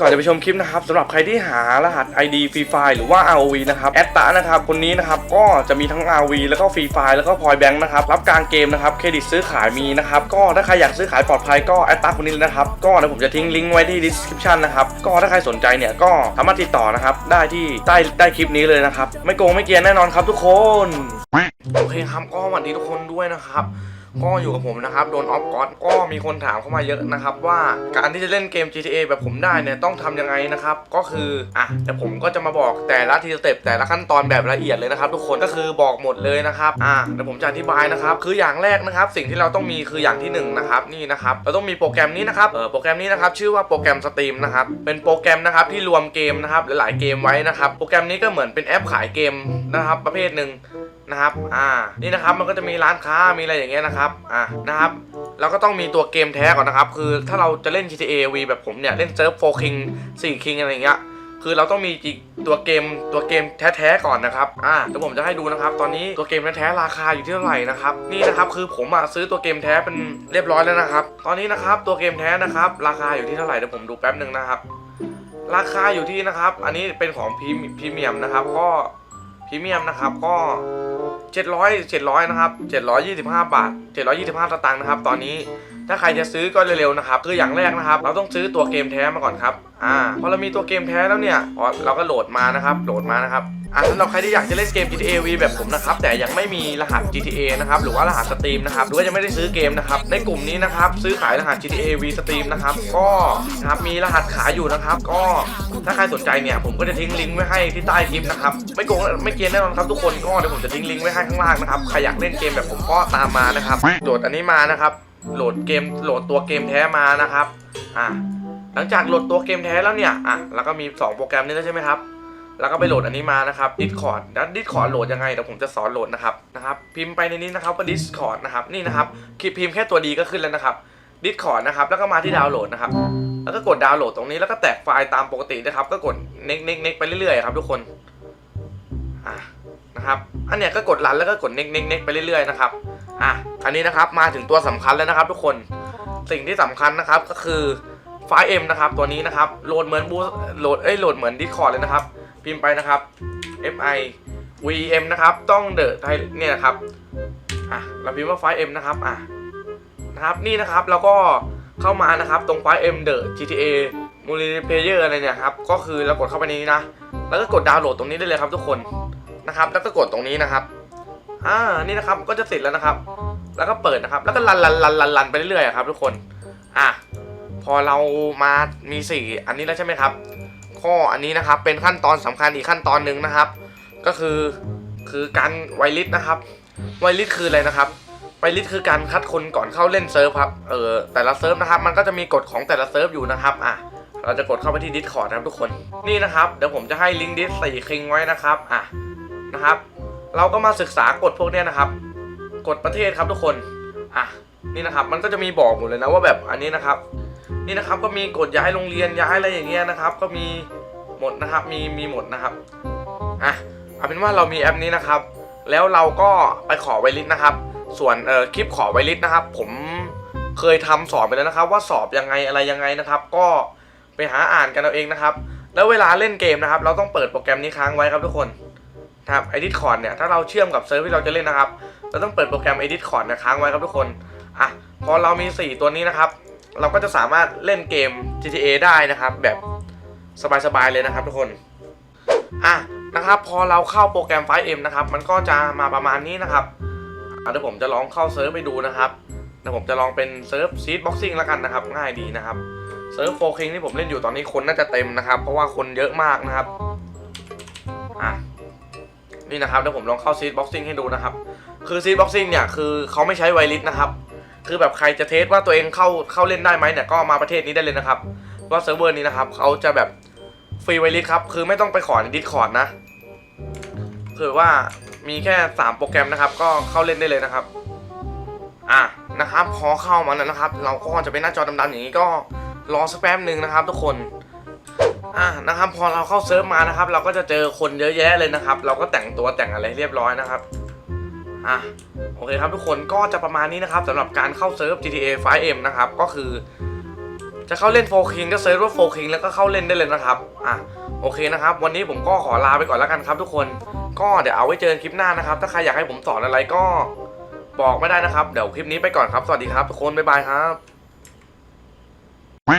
ก่อนจะไปชมคลิปนะครับสำหรับใครที่หารหัส ID Free Fire หรือว่า ROV นะครับแอดตานะครับคนนี้นะครับก็จะมีทั้ง ROV แล้วก็ Free Fire แล้วก็ Point Bank นะครับรับกลางเกมนะครับเครดิตซื้อขายมีนะครับก็ถ้าใครอยากซื้อขายปลอดภัยก็แอดตาคนนี้เลยนะครับก็เดี๋ยวผมจะทิ้งลิงก์ไว้ที่ description นะครับก็ถ้าใครสนใจเนี่ยก็สามารถติดต่อนะครับได้ที่ใต้ใต้คลิปนี้เลยนะครับไม่โกงไม่เกรียนแน่นอนครับทุกคนโอเคครับก็สวัสดีทุกคนด้วยนะครับ ก็อยู่กับผมนะครับโดนออฟกอดก็มีคนถามเข้ามาเยอะนะครับ ว่าการที่จะเล่นเกม GTA แบบผมได้เนี่ยต้องทำยังไงนะครับก็คืออะแต่ผมก็จะมาบอกแต่ละทีสเต็ปแต่ละขั้นตอนแบบละเอียดเลยนะครับ ทุกคนก็คือบอกหมดเลยนะครับอะเดี๋ยวผมจะอธิบายนะครับ คืออย่างแรกนะครับ สิ่งที่เราต้องมีคืออย่างที่หนึ่งนะครับนี่นะครับเราต้องมีโปรแกรมนี้นะครับเออโปรแกรมนี้นะครับชื่อว่าโปรแกรมสตรีมนะครับเป็นโปรแกรมนะครับที่รวมเกมนะครับหลายๆเกมไว้นะครับ โปรแกรมนี้ก็เหมือนเป็นแอปขายเกมนะครับ ประเภทหนึ่ง นะครับ อ่า นี่นะครับ มันก็จะมีร้านค้า มีอะไรอย่างเงี้ยนะครับ อ่านะครับ เราก็ต้องมีตัวเกมแท้ก่อนนะครับ คือถ้าเราจะเล่น GTA V แบบผมเนี่ย เล่นเซิร์ฟ4 King 4 King อะไรอย่างเงี้ย คือเราต้องมีตัวเกมตัวเกมแท้ๆก่อนนะครับ อ่าเดี๋ยวผมจะให้ดูนะครับ ตอนนี้ตัวเกมแท้ๆราคาอยู่ที่เท่าไหร่นะครับ นี่นะครับคือผมอะซื้อตัวเกมแท้เป็นเรียบร้อยแล้วนะครับ ตอนนี้นะครับตัวเกมแท้นะครับ ราคาอยู่ที่เท่าไหร่เดี๋ยวผมดูแป๊บหนึ่งนะครับ ราคาอยู่ที่นะครับ อันนี้เป็นของพรีพรีเมียมนะครับ ก็พรีเมียมนะครับก็ 700 700นะครับ725 บาท 725สตางค์นะครับ ตอนนี้ ถ้าใครจะซื้อก็เร็วๆนะครับคืออย่างแรกนะครับ เราต้องซื้อตัวเกมแท้มาก่อนครับอ่าพอเรามีตัวเกมแท้แล้วเนี่ยอ๋อเราก็โหลดมานะครับโหลดมานะครับอ่าสำหรับใครที่อยากจะเล่นเกม GTA V แบบผมนะครับ แต่ยังไม่มีรหัส GTA นะครับ หรือว่ารหัสสตรีมนะครับ หรือว่ายังไม่ได้ซื้อเกมนะครับ ในกลุ่มนี้นะครับ ซื้อขายรหัส GTA V สตรีมนะครับ ก็นะครับมีรหัสขายอยู่นะครับ ก็ถ้าใครสนใจเนี่ยผมก็จะทิ้งลิงก์ไว้ให้ที่ใต้คลิปนะครับ ไม่โกงไม่เกียนแน่นอนครับทุกคนก็เดี๋ยวผมจะทิ้งลิงก์ไว้ให้ข้างล่างนะครับ ใครอยากเล่นเกมแบบผมก็ตามมานะครับโหลดอันนี้มานะครับ โหลดเกมโหลดตัวเกมแท้มานะครับอ่าหลังจากโหลดตัวเกมแท้แล้วเนี่ยอะแล้วก็มี 2 โปรแกรมนี้แล้วใช่ไหมครับแล้วก็ไปโหลดอันนี้มานะครับ Discord แล้ว Discord โหลดยังไงเดี๋ยวผมจะสอนโหลดนะครับนะครับพิมพ์ไปในนี้นะครับว่า Discord นะครับนี่นะครับคลิปพิมพ์แค่ตัวดีก็ขึ้นแล้วนะครับ Discord นะครับแล้วก็มาที่ดาวน์โหลดนะครับแล้วก็กดดาวน์โหลดตรงนี้แล้วก็แตกไฟล์ตามปกตินะครับ ก็กดเน็กเน็กเน็กไปเรื่อยๆครับทุกคนอะนะครับอันเนี้ยก็กดรันแล้วก็กดเน็กเน็กเน็กไปเรื่อยๆนะครับ อะอันนี้นะครับมาถึงตัวสำคัญแล้วนะครับ ทุกคนสิ่งที่สำคัญนะครับก็คือไฟล์ M นะครับตัวนี้นะครับโหลดเหมือนบูโหลดเอ้ยโหลดเหมือน Discord เลยนะครับ พิมพ์ไปนะครับ fi vm นะครับต้องเดอะไทเนี่ยนะครับอะเราพิมพ์ว่าไฟล์ m นะครับอะนะครับนี่นะครับเราก็เข้ามานะครับตรงไฟล์ m เดอะ gta multiplayer อะไรเนี่ยครับก็คือเรากดเข้าไปในนี้นะ แล้วก็กดดาวน์โหลดตรงนี้ได้เลยครับทุกคนนะครับ แล้วก็กดตรงนี้นะครับ อ่านี่นะครับก็จะเสร็จแล้วนะครับ แล้วก็เปิดนะครับ แล้วก็รันรันรันรันรันไปเรื่อยๆครับ ทุกคนอะพอเรามามีสีอันนี้แล้วใช่ไหมครับ ข้ออันนี้นะครับเป็นขั้นตอนสำคัญอีกขั้นตอนหนึ่งนะครับ ก็คือคือการไวลิสนะครับ ไวลิสคืออะไรนะครับไวลิสคือการคัดคนก่อนเข้าเล่นเซิร์ฟครับเออแต่ละเซิร์ฟนะครับ มันก็จะมีกฎของแต่ละเซิร์ฟอยู่นะครับอะเราจะกดเข้าไปที่ Discord นะครับทุกคนนี่นะครับเดี๋ยวผมจะให้ลิงก์ดิสใส่คิงไว้นะครับอะนะครับ เราก็มาศึกษากฎพวกเนี้ยนะครับ กฎประเทศครับทุกคน อะ นี่นะครับ มันก็จะมีบอกหมดเลยนะว่าแบบอันนี้นะครับ นี่นะครับก็มีกฎย้ายโรงเรียนย้ายอะไรอย่างเงี้ยนะครับ ก็มีหมดนะครับ มีมีหมดนะครับ อะ เอาเป็นว่าเรามีแอปนี้นะครับ แล้วเราก็ไปขอไวลิสนะครับ ส่วนเอ่อคลิปขอไวลิสนะครับ ผมเคยทำสอนไปแล้วนะครับ ว่าสอบยังไงอะไรยังไงนะครับ ก็ไปหาอ่านกันเอาเองนะครับ แล้วเวลาเล่นเกมนะครับ เราต้องเปิดโปรแกรมนี้ค้างไว้ครับทุกคน นะครับ Edit c o r d เนี่ยถ้าเราเชื่อมกับเซิร์ฟที่เราจะเล่นนะครับ เราต้องเปิดโปรแกรม Edit c o r d เนี่ยค้างไว้ครับทุกคนอะพอเรามี 4 ตัวนี้นะครับ เราก็จะสามารถเล่นเกม GTA ได้นะครับ แบบสบายๆเลยนะครับทุกคนอะนะครับพอเราเข้าโปรแกรมไฟล์ M นะครับมันก็จะมาประมาณนี้นะครับเดี๋ยวผมจะลองเข้าเซิร์ฟไปดูนะครับเดี๋ยวผมจะลองเป็นเซิร์ฟซีดบ็อกซิ่งแล้วกันนะครับ ง่ายดีนะครับเซิร์ฟโฟคิงที่ผมเล่นอยู่ตอนนี้คนน่าจะเต็มนะครับ เพราะว่าคนเยอะมากนะครับ นี่นะครับเดี๋ยวผมลองเข้าซีดบ็อกซิ่งให้ดูนะครับ คือซีดบ็อกซิ่งเนี่ยคือเขาไม่ใช้ไวลิสนะครับ คือแบบใครจะเทสว่าตัวเองเข้าเข้าเล่นได้ไหมเนี่ยก็มาประเทศนี้ได้เลยนะครับ ว่าเซิร์ฟเวอร์นี้นะครับเขาจะแบบฟรีไวลิสครับ คือไม่ต้องไปขอในดิสคอร์ดนะ คือว่ามีแค่ 3 โปรแกรมนะครับ ก็เข้าเล่นได้เลยนะครับ อะนะครับพอเข้ามาแล้วนะครับ เราก็จะเป็นหน้าจอดำๆอย่างนี้ก็รอสักแป๊บหนึ่งนะครับ ทุกคน อะนะครับพอเราเข้าเซิร์ฟมานะครับ เราก็จะเจอคนเยอะแยะเลยนะครับ เราก็แต่งตัวแต่งอะไรเรียบร้อยนะครับอะโอเคครับทุกคนก็จะประมาณนี้นะครับสำหรับการเข้าเซิร์ฟ GTA 5M นะครับก็คือ จะเข้าเล่นโฟคิงก็เซิร์ชว่าโฟคิงแล้วก็เข้าเล่นได้เลยนะครับอะโอเคนะครับ วันนี้ผมก็ขอลาไปก่อนแล้วกันครับทุกคนก็เดี๋ยวเอาไว้เจอกันคลิปหน้านะครับ ถ้าใครอยากให้ผมสอนอะไรก็บอกไม่ได้นะครับ เดี๋ยวคลิปนี้ไปก่อนครับ สวัสดีครับทุกคนบ๊ายบายครับ